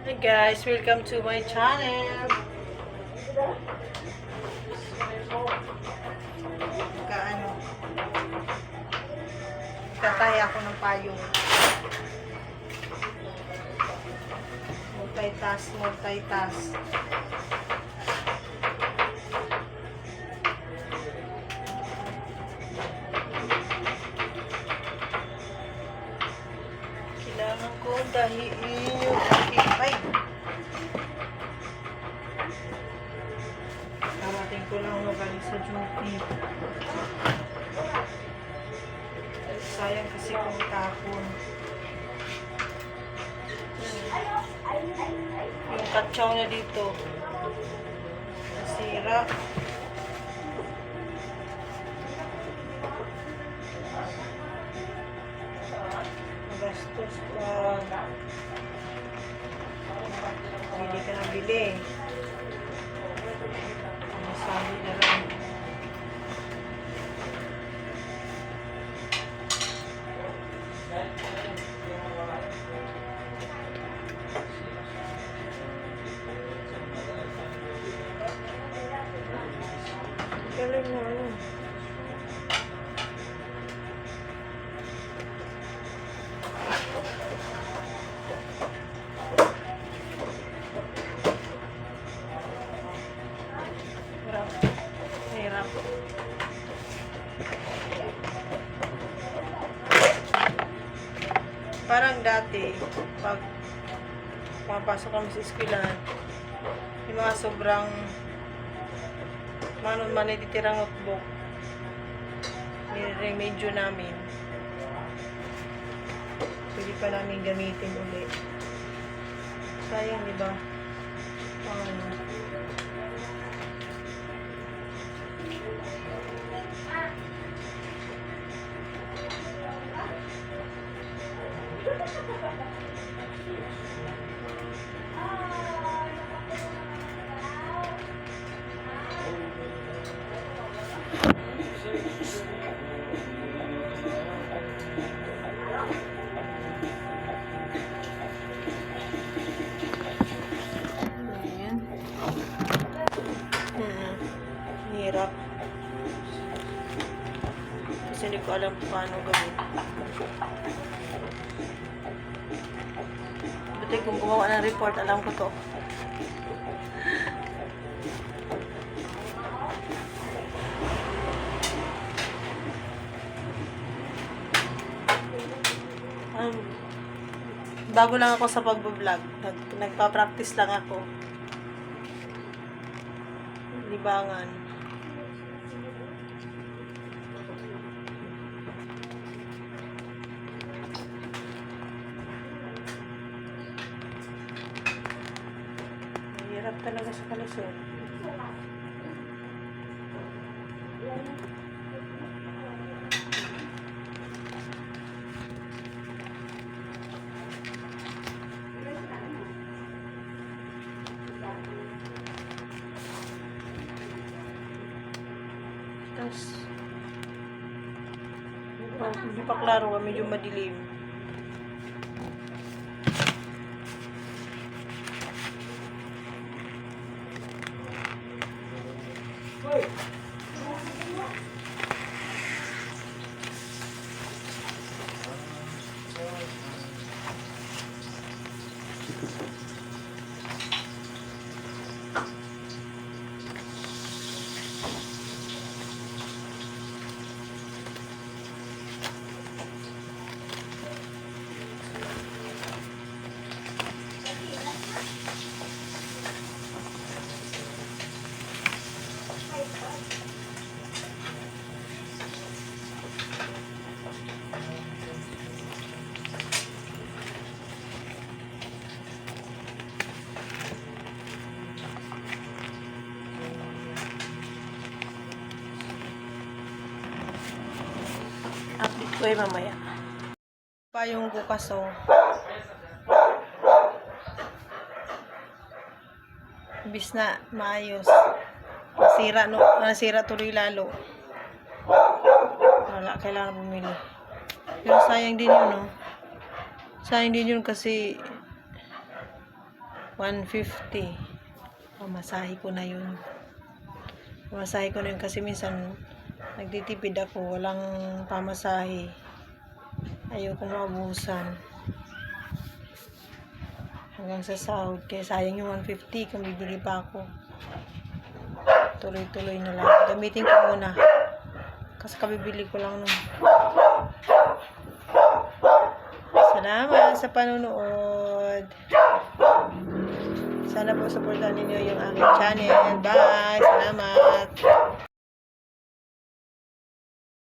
Hi guys, welcome to my channel. Kaano? Tataya ako ng payong. Multitask, multitask. Kailangan ko dahiin sa duty. Sayang kasi kung tapon. Yung katsaw na dito. Nasira. Gastos pa. Bili ka na bili. Galing na ano. Hirap. Parang dati, pag pumapasok kami sa eskwelahan, yung mga sobrang mano man natitirang notebook, nire-remedyo namin. Pwede pa namin gamitin uli. Sayang, di ba? Ano? Ayan. Kasi hindi ko alam paano gawin. Buti kung gumawa ng report, alam ko to. Um, bago lang ako sa pagbablog. Nag, nagpa-practice lang ako. Libangan. Talaga sa kalusot. Tapos, oh, hindi pa klaro, medyo madilim. Hey. Ko ay mamaya. Pa yung bukas oh. Ibis na maayos. Nasira no, nasira tuloy lalo. Wala, kailangan bumili. Pero sayang din yun, no? Sayang din yun kasi 150. Pamasahe ko na yun. Pamasahe ko na yun kasi minsan nagtitipid ako. Walang pamasahe. Ayoko maubusan. Hanggang sa sahod. Kaya sayang yung 150 kung bibili pa ako. Tuloy-tuloy na lang. Gamitin ko muna. Kasi kabibili ko lang nun. Salamat sa panunood. Sana po supportan ninyo yung aking channel. Bye! Salamat!